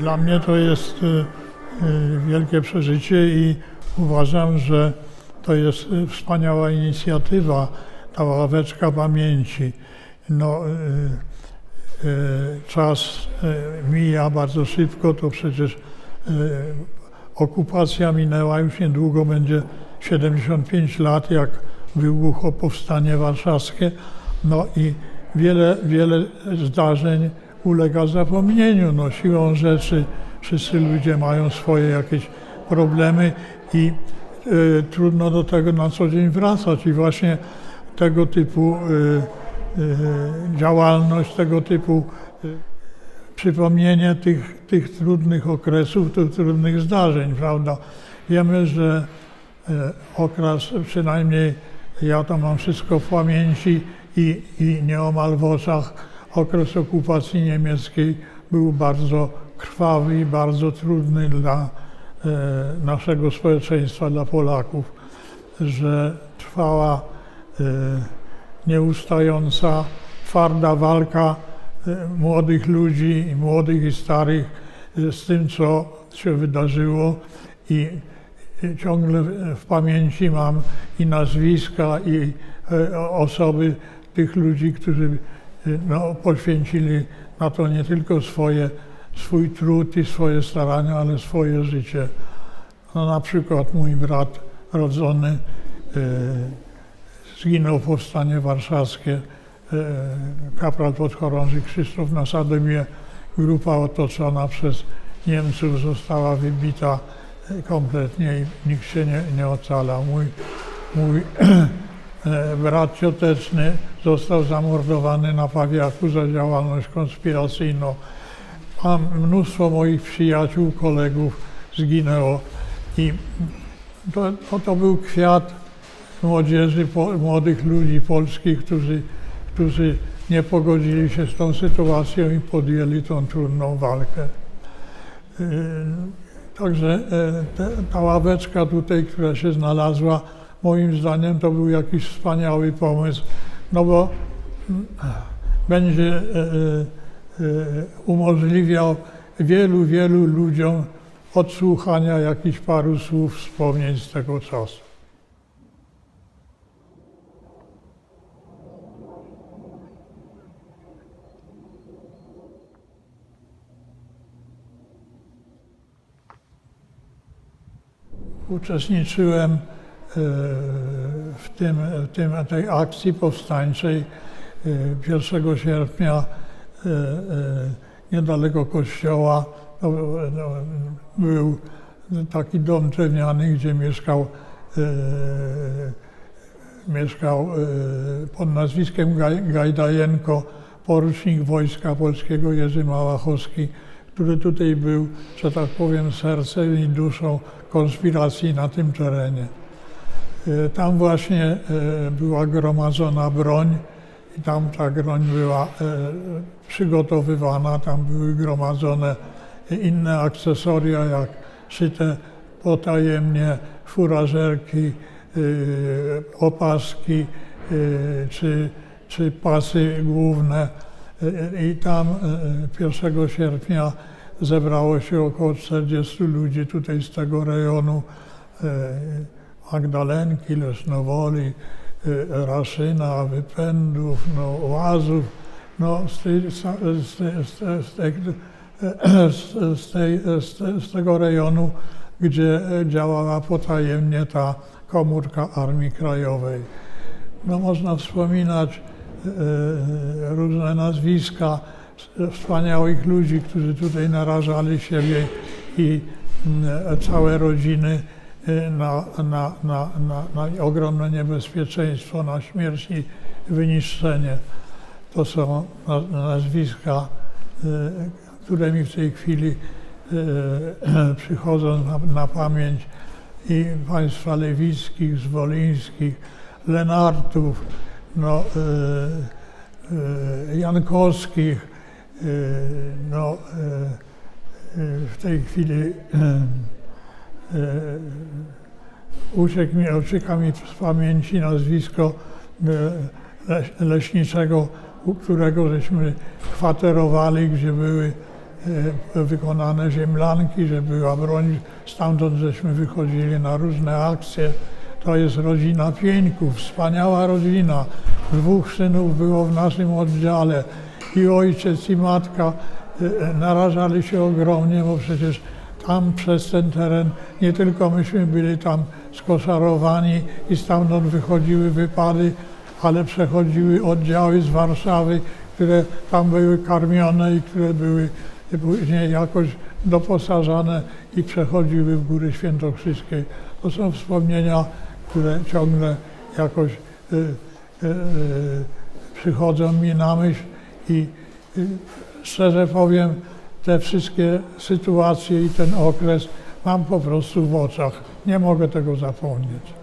Dla mnie to jest y, y, wielkie przeżycie i uważam, że to jest wspaniała inicjatywa, ta ławeczka pamięci. No, czas mija bardzo szybko, to przecież okupacja minęła, już niedługo będzie 75 lat, jak wybuchło powstanie warszawskie. No i wiele, wiele zdarzeń ulega zapomnieniu. No, siłą rzeczy wszyscy ludzie mają swoje jakieś problemy i y, trudno do tego na co dzień wracać. I właśnie tego typu y, y, działalność, tego typu przypomnienie tych, tych trudnych okresów, tych trudnych zdarzeń, prawda? Wiemy, że okres, przynajmniej ja to mam wszystko w pamięci i, i nieomal w oczach, okres okupacji niemieckiej był bardzo krwawy i bardzo trudny dla e, naszego społeczeństwa, dla Polaków, że trwała e, nieustająca, twarda walka e, młodych ludzi, młodych i starych z tym, co się wydarzyło. I ciągle w pamięci mam i nazwiska, i osoby tych ludzi, którzy no, poświęcili na to nie tylko swoje, swój trud i swoje starania, ale swoje życie. No, na przykład mój brat rodzony e, zginął w powstanie warszawskie, e, kapral podchorąży Krzysztof na Sadymie. Grupa otoczona przez Niemców została wybita e, kompletnie i nikt się nie, nie ocalał. Mój, mój brat cioteczny został zamordowany na Pawiaku za działalność konspiracyjną. Mam mnóstwo moich przyjaciół, kolegów zginęło i to, to, był kwiat młodzieży, po, młodych ludzi polskich, którzy, którzy nie pogodzili się z tą sytuacją i podjęli tą trudną walkę. Yy, Także e, ta ławeczka tutaj, która się znalazła, moim zdaniem to był jakiś wspaniały pomysł, no bo mm, będzie e, e, umożliwiał wielu, wielu ludziom odsłuchania jakichś paru słów, wspomnień z tego czasu. uczestniczyłem e, w, tym, tym, tej akcji powstańczej e, 1 sierpnia e, e, niedaleko kościoła. No, był taki dom drewniany, gdzie mieszkał, e, mieszkał e, pod nazwiskiem Gaj, Gajdajenko, porucznik Wojska Polskiego Jerzy Małachowski, który tutaj był, że tak powiem, sercem i duszą konspiracji na tym terenie. E, Tam właśnie e, była gromadzona broń i tam ta broń była e, przygotowywana, tam były gromadzone inne akcesoria, jak szyte potajemnie furażerki, opaski czy, czy pasy główne. I tam 1 sierpnia zebrało się około 40 ludzi tutaj z tego rejonu. Magdalenki, Lesnowoli, Raszyna, Wypędów, no, Łazów. No, z, tej, z, z, tej, z, z, tego rejonu, gdzie działała potajemnie ta komórka Armii Krajowej. No, można wspominać e, różne nazwiska wspaniałych ludzi, którzy tutaj narażali siebie i mm, całe rodziny na, na, na, na, na ogromne niebezpieczeństwo, na śmierć i wyniszczenie. To są na- nazwiska, e, które mi w tej chwili e, przychodzą na, na pamięć i państwa lewickich, zwolińskich, Lenartów, no, e, e, Jankowskich, e, no, e, e, w tej chwili e, e, uciekł mi, ucieka z pamięci nazwisko e, leś- leśniczego, którego żeśmy kwaterowali, gdzie były e, wykonane ziemlanki, że była broń. Stamtąd żeśmy wychodzili na różne akcje. To jest rodzina Pieńków, wspaniała rodzina. Dwóch synów było w naszym oddziale. I ojciec, i matka e, e, narażali się ogromnie, bo przecież tam przez ten teren nie tylko myśmy byli tam skoszarowani i stamtąd wychodziły wypady, ale przechodziły oddziały z Warszawy, które tam były karmione i które były później jakoś doposażane i przechodziły w Góry Świętokrzyskie. To są wspomnienia, które ciągle jakoś y, y, y, przychodzą mi na myśl i y, szczerze powiem, te wszystkie sytuacje i ten okres mam po prostu w oczach. Nie mogę tego zapomnieć.